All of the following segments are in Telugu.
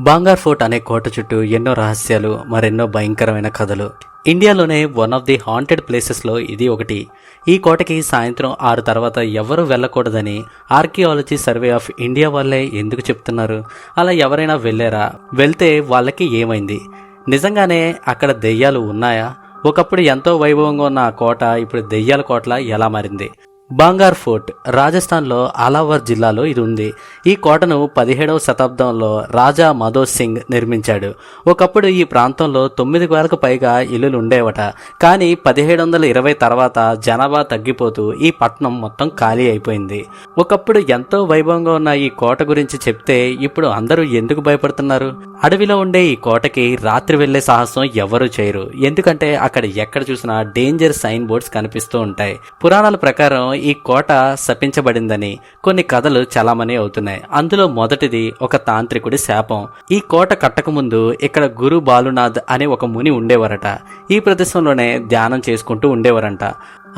బాంగార్ ఫోర్ట్ అనే కోట చుట్టూ ఎన్నో రహస్యాలు మరెన్నో భయంకరమైన కథలు. ఇండియాలోనే వన్ ఆఫ్ ది హాంటెడ్ ప్లేసెస్లో ఇది ఒకటి. ఈ కోటకి సాయంత్రం ఆరు తర్వాత ఎవరూ వెళ్ళకూడదని ఆర్కియాలజీ సర్వే ఆఫ్ ఇండియా వాళ్ళే ఎందుకు చెప్తున్నారు? అలా ఎవరైనా వెళ్ళారా? వెళ్తే వాళ్ళకి ఏమైంది? నిజంగానే అక్కడ దెయ్యాలు ఉన్నాయా? ఒకప్పుడు ఎంతో వైభవంగా ఉన్న ఆ కోట ఇప్పుడు దెయ్యాల కోటలా ఎలా మారింది? బాంగార్ ఫోర్ట్ రాజస్థాన్లో అలావర్ జిల్లాలో ఇది ఉంది ఈ కోటను పదిహేడవ శతాబ్దంలో రాజా మధోజ్ సింగ్ నిర్మించాడు. ఒకప్పుడు ఈ ప్రాంతంలో తొమ్మిది వేలకు పైగా ఇల్లులు ఉండేవట. కానీ పదిహేడు వందల ఇరవై తర్వాత జనాభా తగ్గిపోతూ ఈ పట్టణం మొత్తం ఖాళీ అయిపోయింది. ఒకప్పుడు ఎంతో వైభవంగా ఉన్న ఈ కోట గురించి చెప్తే ఇప్పుడు అందరూ ఎందుకు భయపడుతున్నారు? అడవిలో ఉండే ఈ కోటకి రాత్రి వెళ్ళే సాహసం ఎవరూ చేయరు. ఎందుకంటే అక్కడ ఎక్కడ చూసినా డేంజర్ సైన్ బోర్డ్స్ కనిపిస్తూ ఉంటాయి. పురాణాల ప్రకారం ఈ కోట శపించబడిందని కొన్ని కథలు చలామణి అవుతున్నాయి. అందులో మొదటిది ఒక తాంత్రికుడి శాపం. ఈ కోట కట్టకముందు ఇక్కడ గురు బాలునాథ్ అనే ఒక ముని ఉండేవారట. ఈ ప్రదేశంలోనే ధ్యానం చేసుకుంటూ ఉండేవారంట.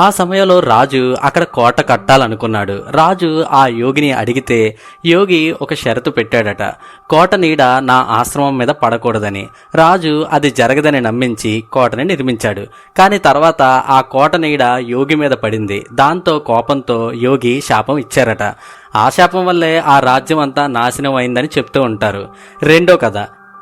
ఆ సమయంలో రాజు అక్కడ కోట కట్టాలనుకున్నాడు. రాజు ఆ యోగిని అడిగితే యోగి ఒక షరతు పెట్టాడట. కోట నీడ నా ఆశ్రమం మీద పడకూడదని. రాజు అది జరగదని నమ్మించి కోటని నిర్మించాడు. కానీ తర్వాత ఆ కోట నీడ యోగి మీద పడింది. దాంతో కోపంతో యోగి శాపం ఇచ్చారట. ఆ శాపం వల్లే ఆ రాజ్యం అంతా నాశనం అయిందని చెప్తూ ఉంటారు. రెండో కథ.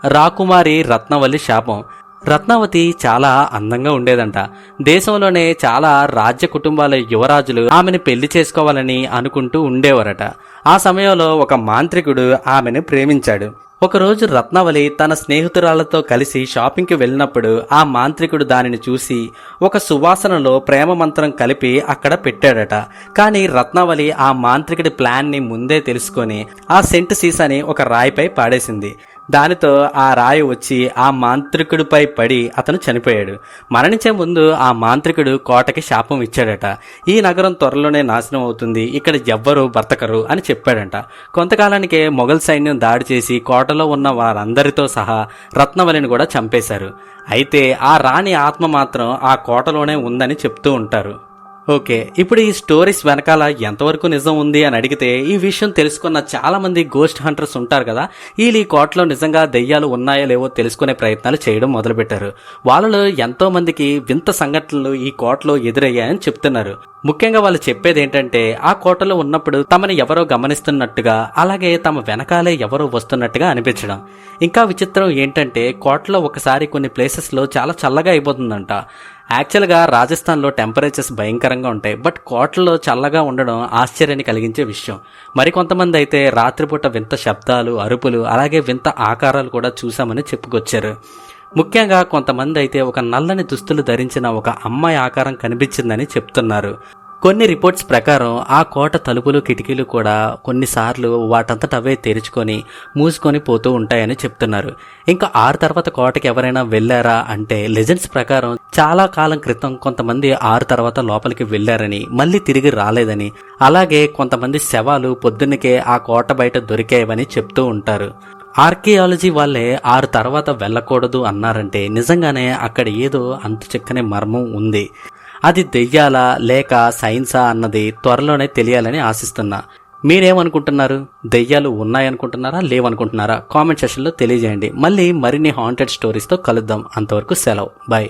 రాకుమారి రత్నవల్లి శాపం. రత్నావతి చాలా అందంగా ఉండేదంట. దేశంలోనే చాలా రాజ్య కుటుంబాల యువరాజులు ఆమెను పెళ్ళి చేసుకోవాలని అనుకుంటూ ఉండేవారట. ఆ సమయంలో ఒక మాంత్రికుడు ఆమెను ప్రేమించాడు. ఒకరోజు రత్నావళి తన స్నేహితురాలతో కలిసి షాపింగ్కి వెళ్ళినప్పుడు ఆ మాంత్రికుడు దానిని చూసి ఒక సువాసనలో ప్రేమ మంత్రం కలిపి అక్కడ పెట్టాడట. కానీ రత్నావళి ఆ మాంత్రికుడి ప్లాన్ని ముందే తెలుసుకొని ఆ సెంట్ సీసాని ఒక రాయిపై పాడేసింది. దానితో ఆ రాయి వచ్చి ఆ మాంత్రికుడిపై పడి అతను చనిపోయాడు. మరణించే ముందు ఆ మాంత్రికుడు కోటకి శాపం ఇచ్చాడట. ఈ నగరం త్వరలోనే నాశనం అవుతుంది. ఇక్కడ ఎవ్వరు బ్రతకరు అని చెప్పాడంట. కొంతకాలానికే మొఘల్ సైన్యం దాడి చేసి కోటలో ఉన్న వారందరితో సహా రత్నవలిని కూడా చంపేశారు. అయితే ఆ రాణి ఆత్మ మాత్రం ఆ కోటలోనే ఉందని చెప్తూ ఉంటారు. ఓకే ఇప్పుడు ఈ స్టోరీస్ వెనకాల ఎంతవరకు నిజం ఉంది అని అడిగితే ఈ విషయం తెలుసుకున్న చాలా మంది గోస్ట్ హంటర్స్ ఉంటారు కదా వీళ్ళు ఈ కోటలో నిజంగా దెయ్యాలు ఉన్నాయో లేవో తెలుసుకునే ప్రయత్నాలు చేయడం మొదలుపెట్టారు. వాళ్ళలో ఎంతో మందికి వింత సంఘటనలు ఈ కోటలో ఎదురయ్యాయని చెప్తున్నారు. ముఖ్యంగా వాళ్ళు చెప్పేది ఏంటంటే ఆ కోటలో ఉన్నప్పుడు తమని ఎవరో గమనిస్తున్నట్టుగా అలాగే తమ వెనకాలే ఎవరో వస్తున్నట్టుగా అనిపించడం. ఇంకా విచిత్రం ఏంటంటే కోటలో ఒకసారి కొన్ని ప్లేసెస్లో చాలా చల్లగా అయిపోతుందంట. యాక్చువల్గా రాజస్థాన్లో టెంపరేచర్స్ భయంకరంగా ఉంటాయి బట్ కోటల్లో చల్లగా ఉండడం ఆశ్చర్యాన్ని కలిగించే విషయం. మరికొంతమంది అయితే రాత్రిపూట వింత శబ్దాలు అరుపులు అలాగే వింత ఆకారాలు కూడా చూశామని చెప్పుకొచ్చారు. ముఖ్యంగా కొంతమంది అయితే ఒక నల్లని దుస్తులు ధరించిన ఒక అమ్మాయి ఆకారం కనిపించిందని చెప్తున్నారు. కొన్ని రిపోర్ట్స్ ప్రకారం ఆ కోట తలుపులు కిటికీలు కూడా కొన్నిసార్లు వాటంతట అవే తెరుచుకొని మూసుకొని పోతూ ఉంటాయని చెప్తున్నారు. ఇంకా ఆరు తర్వాత కోటకి ఎవరైనా వెళ్ళారా అంటే లెజెండ్స్ ప్రకారం చాలా కాలం క్రితం కొంతమంది ఆరు తర్వాత లోపలికి వెళ్ళారని మళ్ళీ తిరిగి రాలేదని అలాగే కొంతమంది శవాలు పొద్దున్నకే ఆ కోట బయట దొరికాయవని చెప్తూ ఉంటారు. ఆర్కియాలజీ వాళ్ళే ఆరు తర్వాత వెళ్ళకూడదు అన్నారంటే నిజంగానే అక్కడ ఏదో అంత చిక్కని మర్మం ఉంది. అది దెయ్యాలా లేక సైన్సా అన్నది త్వరలోనే తెలియాలని ఆశిస్తున్నా. మీరేమనుకుంటున్నారు? దెయ్యాలు ఉన్నాయనుకుంటున్నారా? లేవనుకుంటున్నారా? కామెంట్ సెషన్లో తెలియజేయండి. మళ్ళీ మరిన్ని హాంటెడ్ స్టోరీస్తో కలుద్దాం. అంతవరకు సెలవు. బాయ్.